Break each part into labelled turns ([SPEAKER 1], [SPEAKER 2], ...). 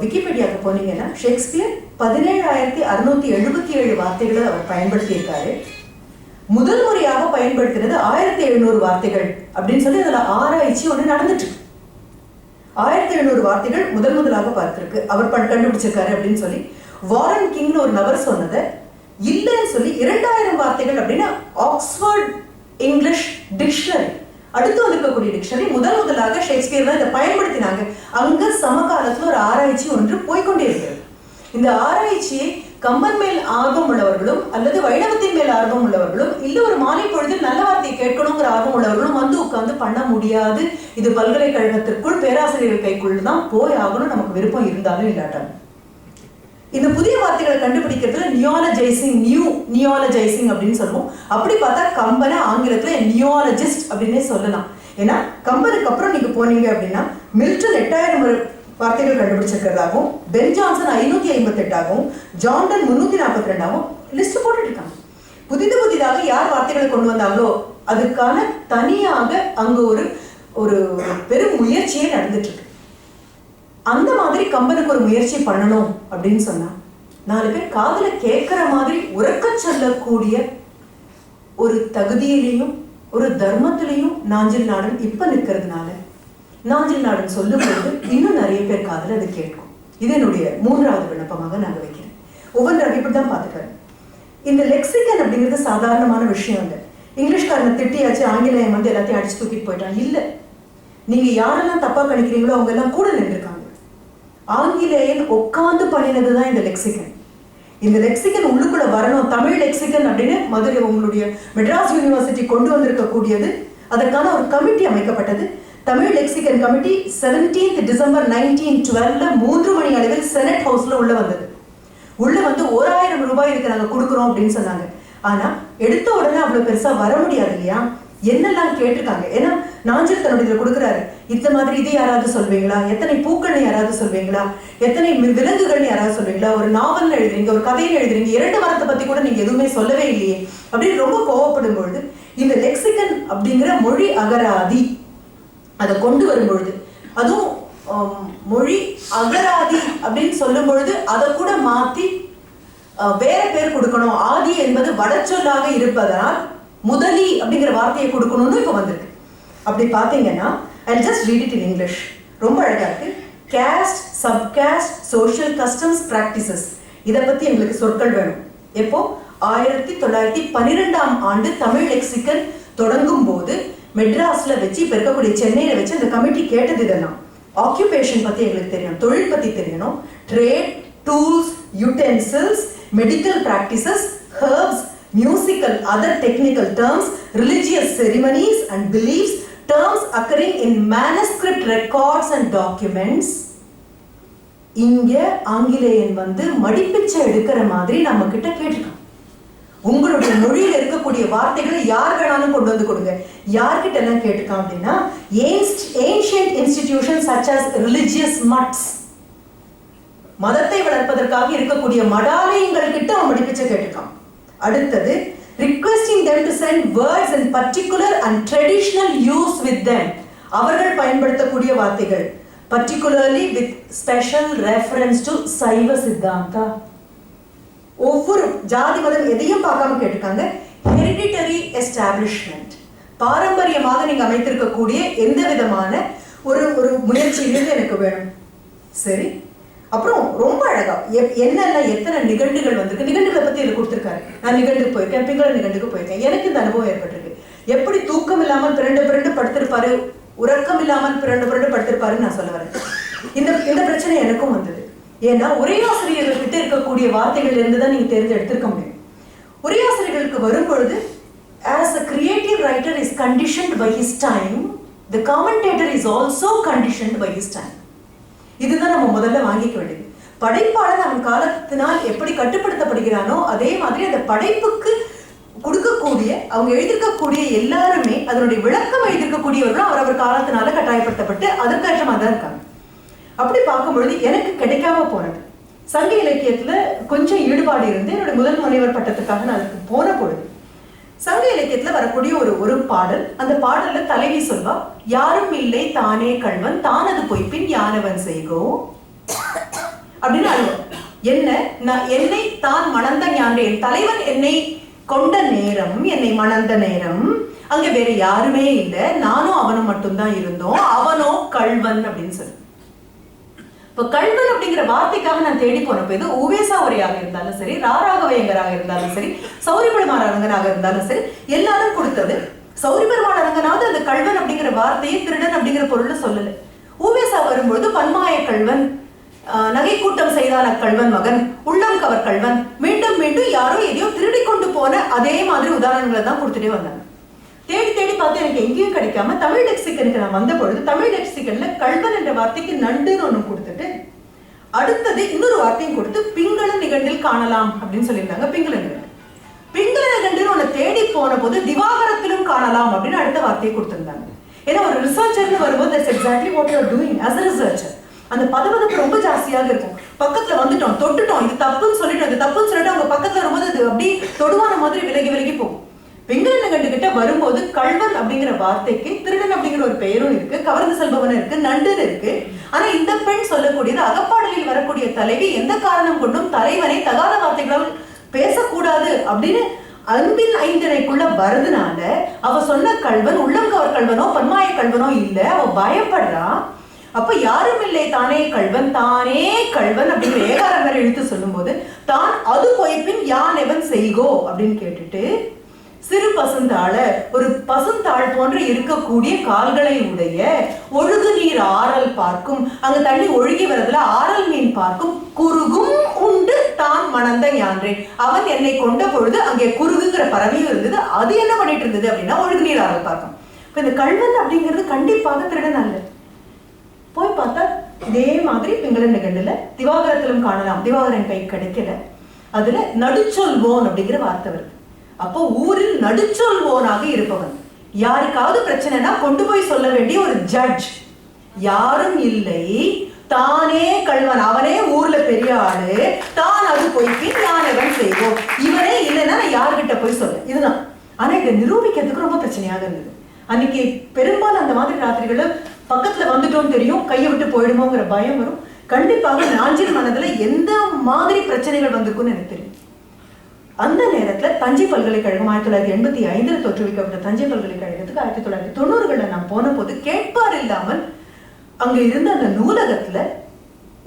[SPEAKER 1] விக்கிபீடியாவுக்கு போனீங்கன்னா ஷேக்ஸ்பியர் பதினேழாயிரத்தி அறுநூத்தி எழுபத்தி ஏழு வார்த்தைகளை அவர் பயன்படுத்தியிருக்காரு. முதல் முறையாக பயன்படுத்தினது ஆயிரத்தி எழுநூறு வார்த்தைகள் அப்படின்னு சொல்லி அதில் ஆராய்ச்சி ஒன்று நடந்துட்டு ஆயிரத்தி எழுநூறு வார்த்தைகள் முதல் முதலாக பார்த்திருக்கு. அவர் பண் கண்டுபிடிச்சிருக்காரு அப்படின்னு சொல்லி வாரன் கிங்னு ஒரு நபர் சொன்னதை இல்லைன்னு சொல்லி இரண்டாயிரம் வார்த்தைகள் அப்படின்னா ஆக்ஸ்ஃபோர்ட் இங்கிலீஷ் டிக்ஷனரி அடுத்து வந்திருக்கக்கூடிய டிக்ஷனரி முதல் முதலாக ஷேக்ஸ்பியர் தான் இதை பயன்படுத்தினாங்க. அங்க சமகாலத்துல ஒரு ஆராய்ச்சி ஒன்று போய்க்கொண்டே இந்த ஆராய்ச்சியை கம்பன் மேல் ஆர்வம் உள்ளவர்களும் அல்லது வைணவத்தின் மேல் ஆர்வம் உள்ளவர்களும் இல்ல ஒரு மாலை பொழுதில் நல்ல வார்த்தையை கேட்கணுங்கிற ஆர்வம் உள்ளவர்களும் வந்து உட்கார்ந்து பண்ண முடியாது. இது பல்கலைக்கழகத்திற்குள் பேராசிரியர் கைக்குள் தான் போய் ஆகணும் நமக்கு விருப்பம் இருந்தாலும் இல்லாட்டாலும். இந்த புதிய வார்த்தைகளை கண்டுபிடிக்கிறதுல நியாலஜைசிங் நியூ நியாலஜைசிங் அப்படின்னு சொல்லுவோம். அப்படி பார்த்தா கம்பனை ஆங்கிலத்துல நியாலஜிஸ்ட் அப்படின்னே சொல்லலாம். ஏன்னா கம்பனுக்கு அப்புறம் நீங்க போனீங்க அப்படின்னா மில்டன் எட்டாயிரம் வார்த்தைகள் கண்டுபிடிச்சிருக்கிறதாகவும் பென் ஜான்சன் ஐநூத்தி ஐம்பத்தி எட்டாகவும் ஜான்டன் முன்னூத்தி நாற்பத்தி ரெண்டாகவும் லிஸ்ட் போட்டுட்டு இருக்காங்க புதிது புதிதாக யார் வார்த்தைகளை கொண்டு வந்தாங்களோ அதுக்கான தனியாக அங்க ஒரு ஒரு பெரும் முயற்சியே நடந்துட்டு இருக்கு அந்த மாதிரி கம்பனுக்கு ஒரு முயற்சி பண்ணணும் அப்படின்னு சொன்னா நாலு பேர் காதல கேட்கிற மாதிரி உறக்க சொல்லக்கூடிய ஒரு தகுதியிலையும் ஒரு தர்மத்திலையும் நாஞ்சில் நாடன் இப்ப நிக்கிறதுனால நாஞ்சில் நாடன் சொல்லும் பொழுது இன்னும் நிறைய பேர் காதல அது கேட்கும். இது என்னுடைய மூன்றாவது விண்ணப்பமாக நாங்க வைக்கிறேன். ஒவ்வொரு ஒவ்வொன்றாக இப்படிதான் பார்த்துக்கிறேன் இந்த லெக்சிகன் அப்படிங்கிறது சாதாரணமான விஷயம் இல்லை. இங்கிலீஷ்காரனை திட்டியாச்சு ஆங்கிலேயம் வந்து எல்லாத்தையும் அடிச்சு தூக்கிட்டு போயிட்டான். இல்லை. நீங்க யாரெல்லாம் தப்பா கணிக்கிறீங்களோ அவங்க எல்லாம் கூட நின்றுருக்காங்க. ஆங்கிலேயன் உட்கார்ந்து பண்ணினது தான் இந்த லெக்சிகன் இந்த லெக்சிகன் உள்ளுக்குள்ள வரணும் தமிழ் லெக்சிகன் அப்படின்னு மதுரை உங்களுடைய மெட்ராஸ் யூனிவர்சிட்டி கொண்டு வந்திருக்கக்கூடியது. அதற்கான ஒரு கமிட்டி அமைக்கப்பட்டது. Tamil lexicon committee 17th December nineteen twelve மூன்று மணி அளவில் செனட் ஹவுஸ்ல உள்ள வந்தது. உள்ள வந்து ஓராயிரம் ரூபாய் இருக்கு நாங்க கொடுக்குறோம் அப்படின்னு சொன்னாங்க. ஆனா எடுத்த உடனே அவ்வளவு பெருசா வர முடியாது இல்லையா? என்னெல்லாம் கேட்டிருக்காங்க? ஏன்னா நாஞ்சல் தன்னுடைய கொடுக்குறாரு. இந்த மாதிரி இது யாராவது சொல்வீங்களா? எத்தனை பூக்கள்னு யாராவது சொல்வீங்களா? எத்தனை விலங்குகள்னு யாராவது சொல்வீங்களா? ஒரு நாவல் எழுதுறீங்க ஒரு கதையை எழுதுறீங்க இரண்டு மரத்தை பத்தி கூட நீங்க எதுவுமே சொல்லவே இல்லையே. அப்படின்னு ரொம்ப கோவப்படும் பொழுது இந்த லெக்சிகன் அப்படிங்கிற மொழி அகராதி அதை கொண்டு வரும் பொழுது அதுவும் மொழி அகராதி அப்படின்னு சொல்லும் பொழுது அதை கூட மாத்தி வேற பேர் கொடுக்கணும். ஆதி என்பது வடச்சொல்லாக இருப்பதனால் முதலி அப்படிங்கிற வார்த்தையை கொடுக்கணும்னு இப்போ வந்திருக்கு. அப்படி பார்த்தீங்கன்னா I just read it in English ரொம்ப அழகா இருக்கு. Caste subcaste social customs practices இதை பத்தி எங்களுக்கு சொற்கள் வேணும். எப்போ? ஆயிரத்தி தொள்ளாயிரத்தி பன்னிரெண்டாம் ஆண்டு தமிழ் லெக்சிக்கன் தொடங்கும் போது மெட்ராஸ்ல வச்சு இப்ப இருக்கக்கூடிய சென்னையில வச்சு அந்த கமிட்டி கேட்டது இதெல்லாம். ஆக்குபேஷன் பத்தி எங்களுக்கு தெரியணும் தொழில் பத்தி தெரியணும். Trade tools utensils medical practices herbs musical other technical terms religious ceremonies and beliefs terms occurring in manuscript records and documents இங்க ஆங்கிலேயன் வந்து மடிப்பிச்சை எடுக்கிற மாதிரி நம்ம கிட்ட கேட்டிருக்கான் உங்களுடைய மொழியில் இருக்கக்கூடிய வார்த்தைகளை யார் வேணாலும் கொண்டு வந்து கொடுங்க. யார்கிட்ட எல்லாம் கேட்டிருக்கான் அப்படின்னா ancient institution such as religious mutts மதத்தை வளர்ப்பதற்காக இருக்கக்கூடிய மடாலயங்கள் கிட்ட அவன் மடிப்பிச்சை கேட்டுக்கான். அடுத்தது requesting them to send words in particular and traditional use with them அவர்கள் பயன்படுத்தக்கூடிய வார்த்தைகள். Particularly with special reference to Saiva Siddhanta. ஒவ்வொரு ஜாதி மதம் எதையும் பார்க்காம கேட்டிருக்காங்க. ஹெரிடிட்டரி எஸ்டாப்ளிஷ்மெண்ட் பாரம்பரியமாக நீங்க அமைத்திருக்கக்கூடிய எந்த விதமான ஒரு ஒரு முயற்சியிலிருந்து எனக்கு வேணும். சரி? அப்புறம் ரொம்ப அழகா எப்- என்னென்ன எத்தனை நிகழ்வுகள் வந்திருக்கு நிகழ்வுகளை பத்தி இது கொடுத்துருக்காரு. நான் நிகழ்வுக்கு போயிருக்கேன் பிங்கள நிகழ்வுக்கு போயிருக்கேன். எனக்கு இந்த அனுபவம் ஏற்பட்டிருக்கு. எப்படி தூக்கம் இல்லாமல் பிறண்டு பிறண்டு படுத்திருப்பாரு உறக்கம் இல்லாமல் பிறண்டு பிறண்டு படுத்திருப்பாருன்னு நான் சொல்ல வரேன். இந்த இந்த பிரச்சனை எனக்கும் வந்தது. ஏன்னா உரையாசிரியர்கள் கிட்ட இருக்கக்கூடிய வார்த்தைகள் இருந்து தான் நீங்க தேர்ந்தெடுத்திருக்க முடியும். ஒரே ஆசிரியர்களுக்கு வரும்பொழுது as a creative writer is conditioned by his time the commentator is also conditioned by his time இதுதான் நம்ம முதல்ல வாங்கிக்க வேண்டியது. படைப்பாளர் அவன் காலத்தினால் எப்படி கட்டுப்படுத்தப்படுகிறானோ அதே மாதிரி அந்த படைப்புக்கு கொடுக்கக்கூடிய அவங்க எழுதியிருக்கக்கூடிய எல்லாருமே அதனுடைய விளக்கம் எழுதியிருக்கக்கூடியவர்களும் அவரவர் காலத்தினால கட்டாயப்படுத்தப்பட்டு அதற்கேற்றமாக தான் இருக்காங்க. அப்படி பார்க்கும்பொழுது எனக்கு கிடைக்காம போனது. சங்க இலக்கியத்துல கொஞ்சம் ஈடுபாடு இருந்து என்னுடைய முதல் முனைவர் பட்டத்துக்காக நான் அதுக்கு போன பொழுது சங்க இலக்கியத்துல வரக்கூடிய ஒரு ஒரு பாடல். அந்த பாடல்ல தலைவி சொல்வா யாரும் இல்லை தானே கள்வன் தானது பொய்ப்பின் யானவன் செய்கோ? அப்படின்னு அழுவோம் என்ன? நான் என்னை தான் மணந்த என் தலைவன் என்னை கொண்ட நேரம் என்னை மணந்த நேரம். அங்க வேற யாருமே இல்லை. நானும் அவனும் மட்டும்தான் இருந்தோம். அவனோ கள்வன் அப்படின்னு சொல்லி. இப்போ கள்வன் அப்படிங்கிற வார்த்தைக்காக நான் தேடி போனப்ப இது உவேசா உரையாக இருந்தாலும் சரி ராராகவயங்கராக இருந்தாலும் சரி சௌரிபெருமான் அரங்கனாக இருந்தாலும் சரி எல்லாரும் கொடுத்தது சௌரிபெருமான் அரங்கனாவது அந்த கல்வன் அப்படிங்கிற வார்த்தையை திருடன் அப்படிங்கிற பொருள்ல சொல்லல. உவேசா வரும்பொழுது பன்மாய கல்வன் நகை கூட்டம் செய்தான கள்வன் மகன் உள்ளம் கவர் கள்வன் மீண்டும் மீண்டும் யாரோ எதையோ திருடி கொண்டு போன அதே மாதிரி உதாரணங்களை தான் கொடுத்துட்டே வந்தாங்க. பார்த்து எனக்கு எங்கேயும் கிடைக்காம தமிழ் லெக்சிகனுக்கு நான் வந்த பொழுது தமிழ் லெக்சிகன்ல கல்வன் என்ற வார்த்தைக்கு நண்டுன்னு ஒன்று கொடுத்துட்டு அடுத்தது இன்னொரு வார்த்தையும் கொடுத்து பிங்கள நிகண்டில் காணலாம் அப்படின்னு சொல்லியிருந்தாங்க பிங்கள நிகண்டு பிங்கள நிகண்டுன்னு ஒண்ணு தேடி போன போது திவாகரத்திலும் காணலாம் அப்படின்னு அடுத்த வார்த்தையை கொடுத்துருந்தாங்க. ஏன்னா ஒரு ரிசர்ச்சர்னு வரும்போது that's exactly what you doing as a researcher அந்த பதவதப்பு ரொம்ப ஜாஸ்தியாக இருக்கும். பக்கத்துல வந்துட்டோம் தொட்டுட்டோம் இது தப்புன்னு சொல்லிட்டோம் இது தப்புன்னு சொல்லிட்டு அவங்க பக்கத்துல வரும்போது அது அப்படியே தொடுவான மாதிரி விலகி விலகி போகும். பிங்கள கிட்ட வரும்போது கள்வன் அப்படிங்கிற வார்த்தைக்கு திருடன் அப்படிங்கிற ஒரு பெயரும் இருக்கு கவர்ந்து செல்பவன் இருக்கு நண்டன் இருக்கு. ஆனா இந்த பெண் சொல்லக்கூடியது அகப்பாடலில் வரக்கூடிய தலைவி எந்த காரணம் கொண்டும் தலைவனை தகாத வார்த்தைகளால் பேசக்கூடாது அப்படின்னு அன்பின் ஐந்தனைக்குள்ள வரதுனால அவ சொன்ன கல்வன் உள்ளம் கவர் கல்வனோ பன்மாய கல்வனோ இல்ல அவ பயப்படுறா. அப்ப யாரும் இல்லை தானே கல்வன் தானே கல்வன் அப்படிங்கிற ஏகாரங்கரை சொல்லும் சொல்லும்போது தான் அது பொய்ப்பின் யான் எவன் செய்கோ? அப்படின்னு கேட்டுட்டு சிறு பசுந்தாழ ஒரு பசுந்தாள் போன்று இருக்கக்கூடிய கால்களை உடைய ஒழுகு நீர் ஆறல் பார்க்கும். அங்க தண்ணி ஒழுகி வரதுல ஆறல் மீன் பார்க்கும். குறுகும் உண்டு தான் மணந்த யான்றேன் அவன் என்னை கொண்ட பொழுது அங்கே குறுகுங்கிற பறவையும் இருந்தது. அது என்ன பண்ணிட்டு இருந்தது அப்படின்னா ஒழுகு நீர் ஆறல் பார்க்கும். இப்போ இந்த கல்வன் அப்படிங்கிறது கண்டிப்பாக திருடன் அல்ல போய் பார்த்தா இதே மாதிரி பிங்கள நிகண்டுல திவாகரத்திலும் காணலாம். திவாகரன் கை கிடைக்கல. அதுல நடுச்சொல்வோன் அப்படிங்கிற வார்த்தை வருது. அப்போ ஊரில் நடுச்சொல்வோனாக இருப்பவன். யாருக்காவது பிரச்சனைனா கொண்டு போய் சொல்ல வேண்டிய ஒரு ஜட்ஜ் யாரும் இல்லை. தானே கல்வன் அவனே ஊர்ல பெரிய ஆளு. தான் அது பொய்க்கு யானவன் செய்வோம். இவனே இல்லைன்னா நான் யார்கிட்ட போய் சொல்ல? இதுதான். ஆனா இதை நிரூபிக்கிறதுக்கு ரொம்ப பிரச்சனையாக இருந்தது. அன்னைக்கு பெரும்பாலும் அந்த மாதிரி ராத்திரிகளை பக்கத்துல வந்துட்டோம் தெரியும். கையை விட்டு போயிடுமோங்கிற பயம் வரும். கண்டிப்பாக நாஞ்சில் மனதுல எந்த மாதிரி பிரச்சனைகள் வந்திருக்கும்னு எனக்கு தெரியும். அந்த நேரத்தில் தஞ்சை பல்கலைக்கழகம் ஆயிரத்தி தொள்ளாயிரத்தி எண்பத்தி ஐந்தில் தோற்றுவிக்கப்பட்ட தஞ்சை பல்கலைக்கழகத்துக்கு ஆயிரத்தி தொள்ளாயிரத்தி தொண்ணூறுகளில் நான் போன போது கேட்பார் இல்லாமல் அங்கே இருந்த அந்த நூலகத்தில்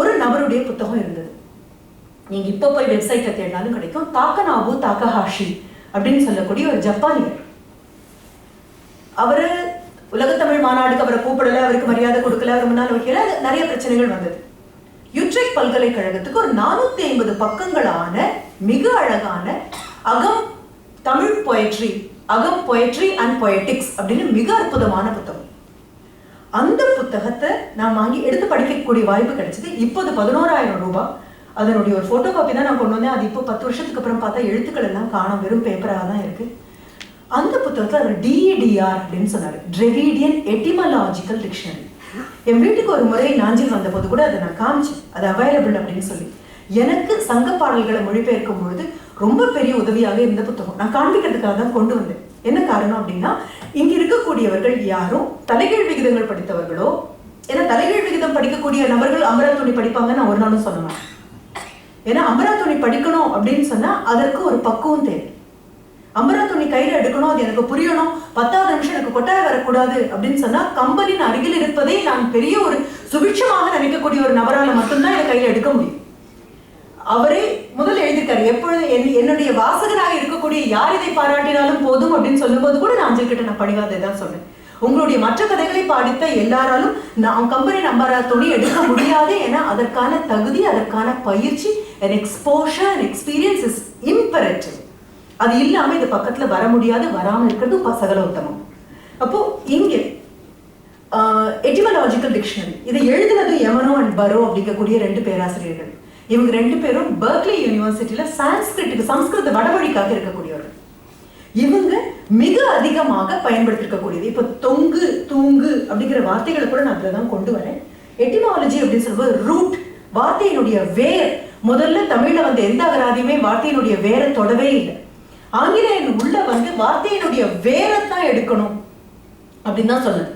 [SPEAKER 1] ஒரு நபருடைய புத்தகம் இருந்தது. நீங்க இப்போ போய் வெப்சைட்ல தேடினாலும் கிடைக்கும். தாக்கனாபு தாக்கஹாஷி அப்படின்னு சொல்லக்கூடிய ஒரு ஜப்பானியர். அவரு உலகத்தமிழ் மாநாடுக்கு அவரை கூப்பிடல அவருக்கு மரியாதை கொடுக்கல அவர் முன்னால் வைக்கல நிறைய பிரச்சனைகள் வந்தது. யுட்ரெக் பல்கலைக்கழகத்துக்கு ஒரு நானூத்தி ஐம்பது பக்கங்களான மிக அழகான Akam Tamil poetry Akam poetry and poetics அப்படின்னு மிக அற்புதமான புத்தகம். அந்த புத்தகத்தை நான் வாங்கி எடுத்து படிக்கக்கூடிய வாய்ப்பு கிடைச்சது இப்போது பதினோராயிரம் ரூபாய். அதனுடைய ஒரு ஃபோட்டோ காப்பி தான் நான் கொண்டு வந்தேன். அது இப்போ பத்து வருஷத்துக்கு அப்புறம் பார்த்தா எழுத்துக்கள் எல்லாம் காணும் வெறும் பேப்பராக தான் இருக்கு. அந்த புத்தகத்தில் அவர் டிஇடிஆர் அப்படின்னு சொன்னார். டிரெவிடியன் எட்டிமலாஜிக்கல் டிக்ஷனரி என் வீட்டுக்கு ஒரு முறை நாஞ்சில் வந்த போது கூட அதை நான் காமிச்சேன். அது அவைலபிள் அப்படின்னு சொல்லி. எனக்கு சங்க பாடல்களை மொழிபெயர்க்கும் பொழுது ரொம்ப பெரிய உதவியாக இருந்த புத்தகம். நான் காண்பிக்கிறதுக்காக தான் கொண்டு வந்தேன். என்ன காரணம் அப்படின்னா இங்க இருக்கக்கூடியவர்கள் யாரும் தலைகீழ் விகிதங்கள் படித்தவர்களோ ஏன்னா தலைகீழ் விகிதம் படிக்கக்கூடிய நபர்கள் அமராத்துணி படிப்பாங்கன்னு நான் ஒரு நாளும் சொல்லுவேன் ஏன்னா அமராத்துணி படிக்கணும் அப்படின்னு சொன்னா அதற்கு ஒரு பக்குவம் தேவை. அம்பரா துணி கையில எடுக்கணும் அது எனக்கு புரியணும் பத்தாவது நிமிஷம் எனக்கு கொட்டாய வரக்கூடாது அப்படின்னு சொன்னா கம்பலின் அருகில் இருப்பதை நான் பெரிய ஒரு சுபிட்சமாக நினைக்கக்கூடிய ஒரு நபரால மட்டும்தான் என் கையில எடுக்க முடியும். அவரே முதல் எழுதியிருக்காரு. எப்பொழுது என்னுடைய வாசகராக இருக்கக்கூடிய யார் இதை பாராட்டினாலும் போதும் அப்படின்னு சொல்லும்போது கூட நான் அஞ்சல் கிட்ட நான் பணிவாதை தான் சொன்னேன். உங்களுடைய மற்ற கதைகளை பாடித்த எல்லாராலும் நான் கம்பெனி நம்பரா துணி எடுக்க முடியாது ஏன்னா அதற்கான தகுதி அதற்கான பயிற்சி and exposure and experience is imperative. அது இல்லாம இது பக்கத்துல வர முடியாது வராமல் இருக்கிறது பசகல சகல உத்தமம் அப்போ இங்கே எட்டிமலாஜிக்கல் டிக்ஷனரி இதை எழுதுனது எமனோ அண்ட் பரோ அப்படிங்கக்கூடிய ரெண்டு பேராசிரியர்கள். இவங்க ரெண்டு பேரும் பர்க்லி யூனிவர்சிட்டியில சான்ஸ்கிரிட்டுக்கு சம்ஸ்கிருத வடமொழிக்காக இருக்கக்கூடியவர்கள். இவங்க மிக அதிகமாக பயன்படுத்திருக்கக்கூடியது. இப்போ தொங்கு தூங்கு அப்படிங்கிற வார்த்தைகளை கூட நான் அதில் தான் கொண்டு வரேன். எட்டிமாலஜி அப்படின்னு சொல்லும்போது ரூட் வார்த்தையினுடைய வேர். முதல்ல தமிழில் வந்த எந்த அகராதியுமே வார்த்தையினுடைய வேரை தொடவே இல்லை. ஆங்கிலேயன் உள்ள வந்து வார்த்தையினுடைய வேரைத்தான் எடுக்கணும் அப்படின்னு தான் சொன்னது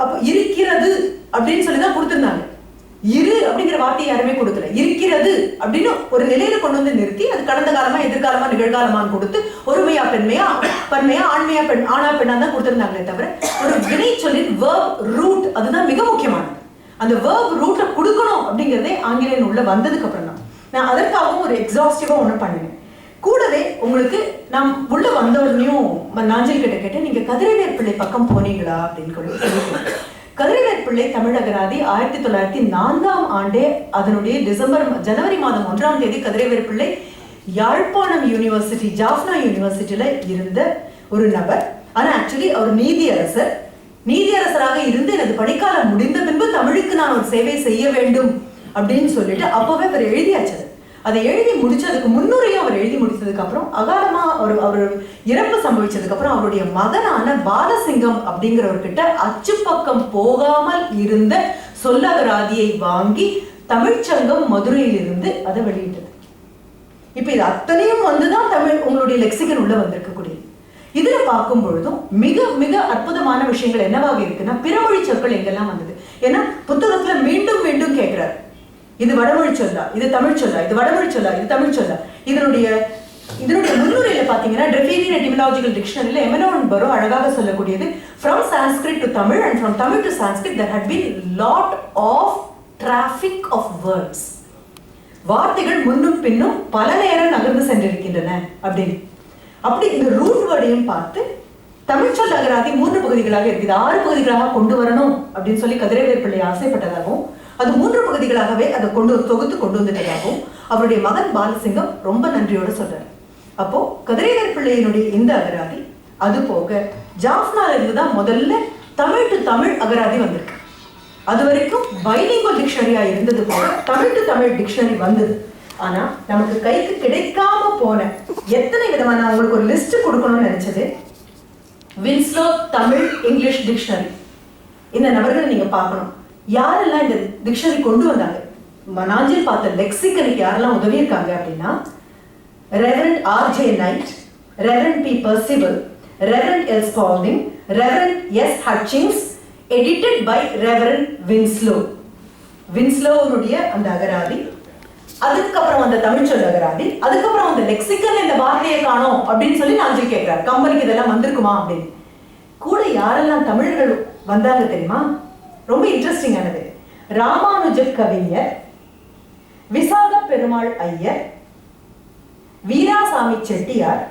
[SPEAKER 1] அப்போ இருக்கிறது அப்படின்னு சொல்லி தான் கொடுத்துருந்தாங்க. இரு அப்படிங்கிற வார்த்தையை யாருமே கொடுக்கல. இருக்கிறது அப்படின்னு ஒரு நிலையில கொண்டு வந்து நிறுத்தி அது கடந்த காலமா எதிர்காலமா நிகழ்காலமான்னு கொடுத்து ஒருமையா பெண்மையா பன்மையா ஆண்மையா பெண் ஆணா பெண்ணா தான் கொடுத்துருந்தாங்களே தவிர ஒரு வினை சொல்லின் வேர்ப் ரூட் அதுதான் மிக முக்கியமானது. அந்த வேர்ப் ரூட்டை கொடுக்கணும் அப்படிங்கிறதே ஆங்கிலேயன் உள்ள வந்ததுக்கு அப்புறம் தான். நான் அதற்காகவும் ஒரு எக்ஸாஸ்டிவா ஒன்று பண்ணினேன். கூடவே உங்களுக்கு நான் உள்ள வந்த உடனேயும் நாஞ்சல் கிட்ட கேட்டேன் நீங்க கதிரவேற்பிள்ளை பக்கம் போனீங்களா அப்படின்னு சொல்லி சொல்லிட்டு பிள்ளை தமிழகராதி ஆயிரத்தி தொள்ளாயிரத்தி நான்காம் ஆண்டே அதனுடைய டிசம்பர் ஜனவரி மாதம் ஒன்றாம் தேதி கதிரவேர் பிள்ளை யாழ்ப்பாணம் யூனிவர்சிட்டி ஜாஃப்னா யூனிவர்சிட்டியில இருந்த ஒரு நபர். ஆனா ஆக்சுவலி அவர் நீதியரசர். நீதியரசராக இருந்து எனது பணிக்காலம் முடிந்த பின்பு தமிழுக்கு நான் ஒரு சேவை செய்ய வேண்டும் அப்படின்னு சொல்லிட்டு அப்பவே அவர் எழுதியாச்சு அதை எழுதி முடிச்சதுக்கு முன்னுரையும் அவர் எழுதி முடித்ததுக்கப்புறம் அப்புறம் அகாலமா அவர் அவர் இறப்பு சம்பவிச்சதுக்கு அப்புறம் அவருடைய மகனான பாலசிங்கம் அப்படிங்கிறவர்கிட்ட அச்சுப்பக்கம் போகாமல் இருந்த சொல்லகராதியை வாங்கி தமிழ்ச்சங்கம் மதுரையிலிருந்து அதை வெளியிட்டது. இப்ப இது அத்தனையும் வந்துதான் தமிழ் உங்களுடைய லெக்சிகன் உள்ள வந்திருக்கக்கூடியது. இதுல பார்க்கும் பொழுதும் மிக மிக அற்புதமான விஷயங்கள் என்னவாக இருக்குன்னா பிறமொழி சொற்கள் எங்கெல்லாம் வந்தது? ஏன்னா புத்தகத்துல மீண்டும் மீண்டும் கேட்கிறார். இது வடமொழி சொல்லா இது தமிழ் சொல்லா இது வடமொழி சொல்லா இது தமிழ் சொல்லா. இதனுடைய இதனுடைய முன்னுரையில பாத்தீங்கன்னா டெஃபினியன் எட்டிமலாஜிக்கல் டிக்ஷனரியில எமனோன் பரோ அழகாக சொல்லக்கூடியது from Sanskrit to Tamil and from Tamil to Sanskrit there had been lot of traffic of words வார்த்தைகள் முன்னும் பின்னும் பல நேரம் நகர்ந்து சென்றிருக்கின்றன அப்படின்னு. அப்படி இந்த ரூட் வேர்டையும் பார்த்து தமிழ் சொல் அகராதி மூன்று பகுதிகளாக இருக்குது ஆறு பகுதிகளாக கொண்டு வரணும் அப்படின்னு சொல்லி கதிரவேர் பிள்ளை ஆசைப்பட்டதாகவும் அது மூன்று பகுதிகளாகவே அதை கொண்டு தொகுத்து கொண்டு வந்துட்டதாகவும் அவருடைய மகன் பாலசிங்கம் ரொம்ப நன்றியோட சொல்றாரு. அப்போ கதிரேகர் பிள்ளையினுடைய இந்த அகராதி அது போக ஜாஃப்னால இருந்து தான் முதல்ல தமிழ் டு தமிழ் அகராதி வந்திருக்கு. அது வரைக்கும் பைலிங்குவல் டிக்ஷனரியா இருந்தது போல தமிழ் டு தமிழ் டிக்ஷனரி வந்தது. ஆனா நமக்கு கைக்கு கிடைக்காம போன எத்தனை விதமான நான் உங்களுக்கு ஒரு லிஸ்ட் கொடுக்கணும்னு நினைச்சது? வின்ஸ்லோ தமிழ் இங்கிலீஷ் டிக்ஷனரி இந்த நபர்களை நீங்க பார்க்கணும். யாரெல்லாம் இந்த டிக்ஷனரி கொண்டு வந்தாங்க? ம- நாஞ்சில் பார்த்த லெக்சிக்கனுக்கு யாரெல்லாம் உதவி இருக்காங்க அப்படின்னா Reverend R J Knight Reverend P Percival Reverend L Spalding Reverend S Hutchings edited by Reverend Winslow வின்ஸ்லோனுடைய அந்த அகராதி அதுக்கப்புறம் அந்த தமிழ் சொல் அகராதி அதுக்கப்புறம் அந்த லெக்சிக்கல் இந்த வார்த்தையை காணோம் அப்படின்னு சொல்லி நாஞ்சில் கேட்கிறார். கம்பெனிக்கு இதெல்லாம் வந்திருக்குமா அப்படின்னு. கூட யாரெல்லாம் தமிழர்கள் வந்தாங்க தெரியுமா? ரொம்ப இன்ட்ரெஸ்டிங்கானது ராமானுஜ கவிஞர் விசாக பெருமாள் ஐயர் வீராசாமி செட்டியார்